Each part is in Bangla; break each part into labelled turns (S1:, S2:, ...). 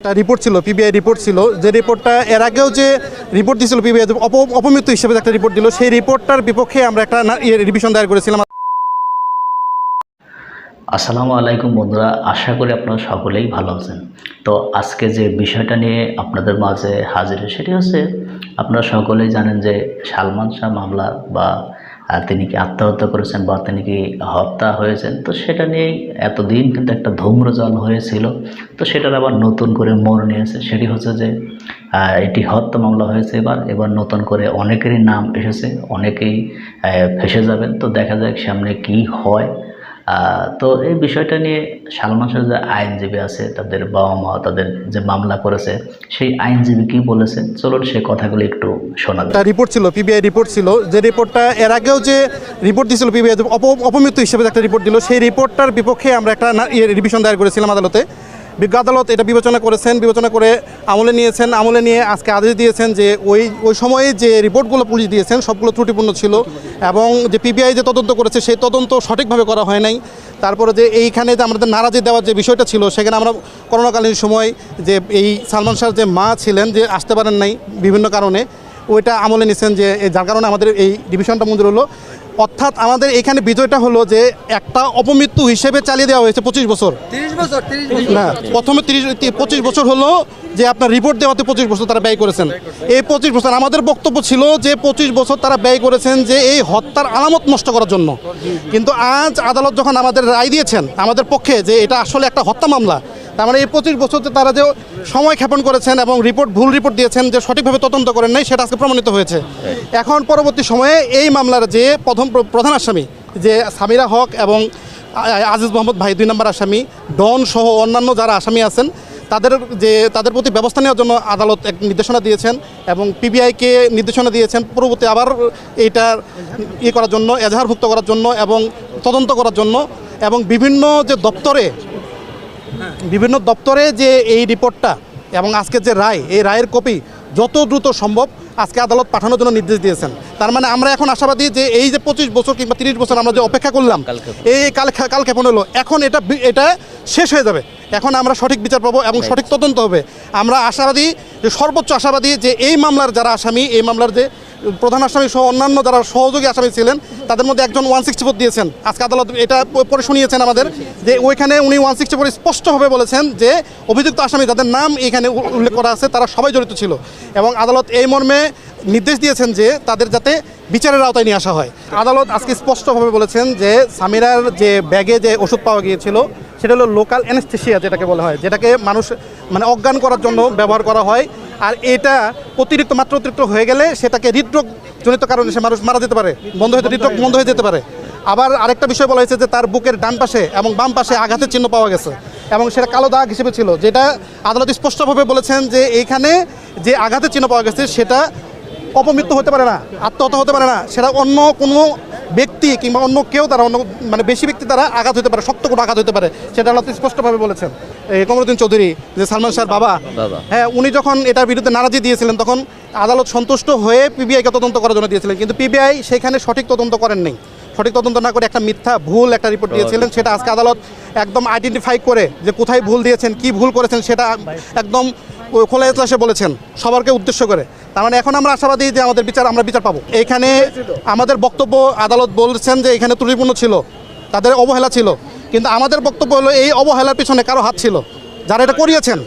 S1: একটা রিপোর্ট ছিল পিবিআই রিপোর্ট ছিল। যে রিপোর্টটা এর আগেও যে রিপোর্ট দিয়েছিল পিবিআই অপমৃত্যু হিসেবে একটা রিপোর্ট দিল, সেই রিপোর্টটার বিপক্ষে আমরা একটা রিভিশন দায়ের করেছিলাম।
S2: আসসালামু আলাইকুম বন্ধুরা, আশা করি আপনারা সকলেই ভালো আছেন। তো আজকে যে বিষয়টা নিয়ে আপনাদের মাঝে হাজির, সেটি হচ্ছে, আপনারা সকলেই জানেন যে সালমান শাহ মামলা বা তিনি কি আত্মহত্যা করেছেন বা তিনি কি হত্যা হয়েছেন, তো সেটা নিয়েই এতদিন কিন্তু একটা ধূম্রজাল হয়েছিল। তো সেটার আবার নতুন করে মোড় নিয়েছে। সেটি হচ্ছে যে এটি হত্যা মামলা হয়েছে এবার। এবার নতুন করে অনেকেরই নাম এসেছে, অনেকেই ফেসে যাবেন। তো দেখা যাক সামনে কি হয়। তো এই বিষয়টা নিয়ে সালমান শাহ যে আইনজীবী আছে, তাদের বাবা মা তাদের যে মামলা করেছে, সেই আইনজীবী কি বলেছে? চলুন সেই কথাগুলো একটু শোনা
S1: যায় রিপোর্ট ছিল পিবিআই রিপোর্ট ছিল, যে রিপোর্টটা এর আগেও যে রিপোর্ট দিয়েছিল পিবিআই অপমৃত্যু হিসেবে একটা রিপোর্ট দিল, সেই রিপোর্টটার বিপক্ষে আমরা একটা রিভিশন দায়ের করেছিলাম আদালতে। বিজ্ঞ আদালত এটা বিবেচনা করেছেন, বিবেচনা করে আমলে নিয়েছেন। আমলে নিয়ে আজকে আদেশ দিয়েছেন যে ওই ওই সময়ে যে রিপোর্টগুলো পুলিশ দিয়েছেন, সবগুলো ত্রুটিপূর্ণ ছিল এবং যে পিবিআই যে তদন্ত করেছে, সেই তদন্ত সঠিকভাবে করা হয় নাই। তারপরে যে এইখানে যে আমাদের নারাজি দেওয়ার যে বিষয়টা ছিল, সেখানে আমরা করোনাকালীন সময় যে এই সালমান শাহর যে মা ছিলেন, যে আসতে পারেন নাই বিভিন্ন কারণে, ওইটা আমলে নিয়েছেন যে, যার কারণে আমাদের এই ডিভিশনটা মঞ্জুর হলো। অর্থাৎ আমাদের এখানে বিজয়টা হলো যে একটা অপমৃত্যু হিসেবে চালিয়ে দেওয়া হয়েছে পঁচিশ বছর।
S3: বছর
S1: না প্রথমে তিরিশ পঁচিশ বছর হলো যে আপনার রিপোর্ট দেওয়াতে পঁচিশ বছর তারা ব্যয় করেছেন। এই পঁচিশ বছর আমাদের বক্তব্য ছিল যে পঁচিশ বছর তারা ব্যয় করেছেন যে এই হত্যার আলামত নষ্ট করার জন্য। কিন্তু আজ আদালত যখন আমাদের রায় দিয়েছেন আমাদের পক্ষে যে এটা আসলে একটা হত্যা মামলা তার মানে এই পঁচিশ বছরতে তারা যে সময় ক্ষেপণ করেছেন এবং রিপোর্ট ভুল রিপোর্ট দিয়েছেন যে সঠিকভাবে তদন্ত করেন নাই সেটা আজকে প্রমাণিত হয়েছে। এখন পরবর্তী সময়ে এই মামলার যে প্রথম প্র- প্রধান আসামি যে সামিরা হক এবং আজিজ মোহাম্মদ ভাই, দুই নম্বর আসামি, ডন সহ অন্যান্য যারা আসামি আছেন, তাদের যে, তাদের প্রতি ব্যবস্থা নেওয়ার জন্য আদালত এক নির্দেশনা দিয়েছেন এবং পিবিআইকে নির্দেশনা দিয়েছেন পরবর্তী আবার এইটা ইয়ে করার জন্য, এজাহারভুক্ত করার জন্য এবং তদন্ত করার জন্য এবং বিভিন্ন যে দপ্তরে, বিভিন্ন দপ্তরে যে এই রিপোর্টটা এবং আজকের যে রায়, এই রায়ের কপি যত দ্রুত সম্ভব আজকে আদালত পাঠানোর জন্য নির্দেশ দিয়েছেন। তার মানে আমরা এখন আশাবাদী যে এই যে পঁচিশ বছর কিংবা তিরিশ বছর আমরা যে অপেক্ষা করলাম এই কাল কাল ক্ষেপণ হলো। এখন এটা এটা শেষ হয়ে যাবে। এখন আমরা সঠিক বিচার পাবো এবং সঠিক তদন্ত হবে। আমরা আশাবাদী যে সর্বোচ্চ আশাবাদী যে এই মামলার যারা আসামি, এই মামলার যে প্রধান আসামি সহ অন্যান্য যারা সহযোগী আসামি ছিলেন, তাদের মধ্যে একজন ওয়ান সিক্সটি ফোর দিয়েছেন। আজকে আদালত এটা পরে শুনিয়েছেন আমাদের যে ওইখানে উনি ওয়ান সিক্সটি ফোর স্পষ্টভাবে বলেছেন যে অভিযুক্ত আসামি যাদের নাম এখানে উল্লেখ করা আছে, তারা সবাই জড়িত ছিল। এবং আদালত এই মর্মে নির্দেশ দিয়েছেন যে তাদের যাতে বিচারের আওতায় নিয়ে আসা হয়। আদালত আজকে স্পষ্টভাবে বলেছেন যে সামিরার যে ব্যাগে যে ওষুধ পাওয়া গিয়েছিল, সেটা হলো লোকাল অ্যানেস্থেশিয়া যেটাকে বলা হয়, যেটাকে মানুষ মানে অজ্ঞান করার জন্য ব্যবহার করা হয়। আর এটা অতিরিক্ত, মাত্রা অতিরিক্ত হয়ে গেলে সেটাকে হৃদরোগ জনিত কারণে সে মানুষ মারা যেতে পারে, বন্ধ হতে হৃদরোগ বন্ধ হয়ে যেতে পারে। আবার আরেকটা বিষয় বলা হয়েছে যে তার বুকের ডান পাশে এবং বাম পাশে আঘাতের চিহ্ন পাওয়া গেছে এবং সেটা কালো দাগ হিসেবে ছিল, যেটা আদালত স্পষ্টভাবে বলেছেন যে এইখানে যে আঘাতের চিহ্ন পাওয়া গেছে, সেটা অপমৃত্যু হতে পারে না আত্মহত্যা হতে পারে না সেটা অন্য কোনো ব্যক্তি কিংবা অন্য কেউ তারা অন্য মানে বেশি ব্যক্তি তারা আঘাত হতে পারে শক্ত কোনো আঘাত হতে পারে সেটা আল্লাহ স্পষ্টভাবে বলেছেন। এই কমরুদ্দিন চৌধুরী যে সালমান শাহর বাবা হ্যাঁ উনি যখন এটার বিরুদ্ধে নারাজি দিয়েছিলেন তখন আদালত সন্তুষ্ট হয়ে পিবিআইকে তদন্ত করার জন্য দিয়েছিলেন কিন্তু পিবিআই সেখানে সঠিক তদন্ত করেন নাই সঠিক তদন্ত না করে একটা মিথ্যা ভুল একটা রিপোর্ট দিয়েছিলেন সেটা আজকে আদালত একদম আইডেন্টিফাই করে যে কোথায় ভুল দিয়েছেন কি ভুল করেছেন সেটা একদম খোলা বলেছেন সবারকে উদ্দেশ্য করে। তার মানে এখন আমরা আশাবাদী যে আমাদের বিচার আমরা বিচার পাবো। এখানে আমাদের বক্তব্য আদালত বলছেন যে এখানে ত্রুটিপূর্ণ ছিল তাদের অবহেলা ছিল কিন্তু আমাদের বক্তব্য হলো এই অবহেলার পিছনে কারও হাত ছিল যারা এটা করিয়েছেন।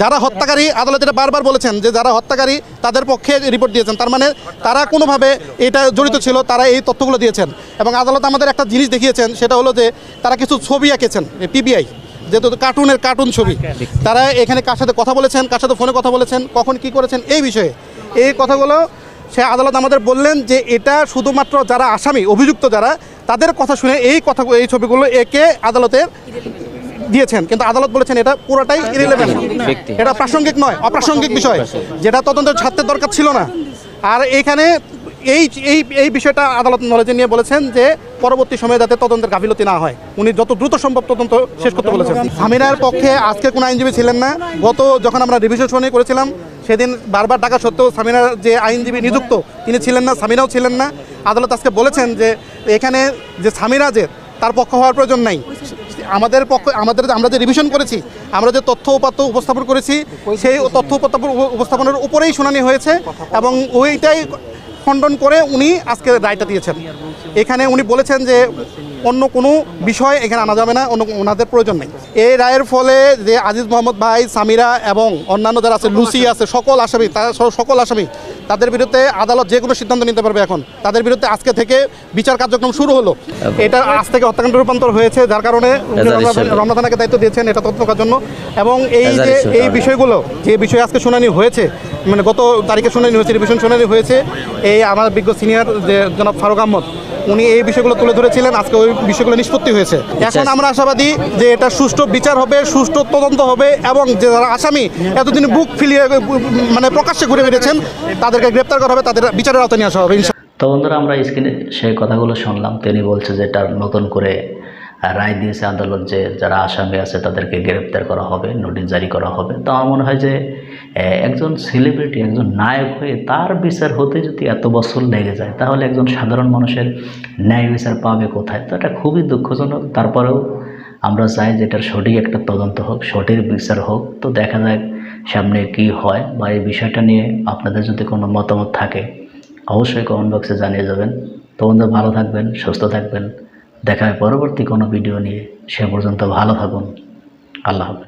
S1: যারা হত্যাকারী আদালত এটা বারবার বলেছেন যে যারা হত্যাকারী তাদের পক্ষে রিপোর্ট দিয়েছেন। তার মানে তারা কোনোভাবে এটা জড়িত ছিল, তারা এই তথ্যগুলো দিয়েছেন। এবং আদালত আমাদের একটা জিনিস দেখিয়েছেন, সেটা হলো যে তারা কিছু ছবি আঁকেছেন পিবিআই, যেহেতু কার্টুনের কার্টুন ছবি। তারা এখানে কার সাথে কথা বলেছেন, কার সাথে ফোনে কথা বলেছেন, কখন কি করেছেন, এই বিষয়ে। এই কথাগুলো সে আদালত আমাদের বললেন যে এটা শুধুমাত্র যারা আসামি, অভিযুক্ত যারা, তাদের কথা শুনে এই কথা, এই ছবিগুলো একে আদালতের দিয়েছেন কিন্তু আদালত বলেছেন এটা পুরোটাই ইরিলেভেন্ট এটা প্রাসঙ্গিক নয় অপ্রাসঙ্গিক বিষয়। যেটা তদন্তের ছাত্রের দরকার ছিল না। আর এখানে এই এই এই বিষয়টা আদালত নলেজে নিয়ে বলেছেন যে পরবর্তী সময়ে যাতে তদন্তের গাফিলতি না হয়। উনি যত দ্রুত সম্ভব তদন্ত শেষ করতে বলেছেন। সামিনার পক্ষে আজকে কোনো আইনজীবী ছিলেন না। গত যখন আমরা রিভিশন শুনে করেছিলাম সেদিন বারবার ডাকা সত্ত্বেও সামিনার যে আইনজীবী নিযুক্ত তিনি ছিলেন না সামিনাও ছিলেন না। আদালত আজকে বলেছেন যে এখানে যে সামিরা যে তার পক্ষ হওয়ার প্রয়োজন নাই। আমাদের পক্ষে আমাদের আমরা যে রিভিশন করেছি, আমরা যে তথ্য উপাত্ত উপস্থাপন করেছি, সেই তথ্য উপাত্ত- উপস্থাপনের উপরেই শুনানি হয়েছে এবং ওইটাই খণ্ডন করে উনি আজকে রায়টা দিয়েছেন। এখানে উনি বলেছেন যে অন্য কোনো বিষয় এখানে আনা যাবে না অন্য ওনাদের প্রয়োজন নেই। এই রায়ের ফলে যে আজিজ মোহাম্মদ ভাই সামিরা এবং অন্যান্য যারা আছে লুসি আছে সকল আসামি তারা সকল আসামি তাদের বিরুদ্ধে আদালত যে কোনো সিদ্ধান্ত নিতে পারবে এখন। তাদের বিরুদ্ধে আজকে থেকে বিচার কার্যক্রম শুরু হলো। এটা আজ থেকে হত্যাকাণ্ড রূপান্তর হয়েছে যার কারণে রমনা- থানাকে দায়িত্ব দিয়েছেন এটা তথ্য করার জন্য। এবং এই যে এই বিষয়গুলো যে বিষয়ে আজকে শুনানি হয়েছে মানে গত তারিখে শুনানি হয়েছে রিভিশন শুনানি হয়েছে এই আমার বিজ্ঞ সিনিয়র যে জনাব ফারুক আহমদ উনি এই বিষয়গুলো তুলে ধরেছিলেন। আজকে ওই বিষয়গুলো নিষ্পত্তি হয়েছে। এখন আমরা আশাবাদী যে এটা সুষ্ঠু বিচার হবে সুষ্ঠু তদন্ত হবে এবং যে যারা আসামি এতদিন বুক ফিলিয়ে মানে প্রকাশ্যে ঘুরে বেরিয়েছেন তাদেরকে গ্রেপ্তার করা হবে তাদের বিচারের আওতায় নিয়ে আসা হবে।
S2: তো বন্ধুরা আমরা স্ক্রিনে সেই কথাগুলো শুনলাম। তিনি বলছে যে এটা নতুন করে রায় দিয়েছে আদালত যে যারা আসামি আছে তাদেরকে গ্রেপ্তার করা হবে নোটিশ জারি করা হবে। তো আমার মনে হয় যে একজন সেলিব্রিটি একজন নায়ক হয়ে তার বিচার হতে যদি এত বছর লেগে যায়, তাহলে একজন সাধারণ মানুষের ন্যায় বিচার পাবে কোথায়? তো এটা খুবই দুঃখজনক। তারপরেও আমরা চাই যে এটার সঠিক একটা তদন্ত হোক, সঠিক বিচার হোক। তো দেখা যাক সামনে কি হয় বা এই বিষয়টা নিয়ে আপনাদের যদি কোনো মতামত থাকে, অবশ্যই কমেন্ট বক্সে জানিয়ে যাবেন। তো ভালো থাকবেন, সুস্থ থাকবেন। দেখা হয় পরবর্তী কোনো ভিডিও নিয়ে। সে পর্যন্ত ভালো থাকুন। আল্লাহ হাফেজ।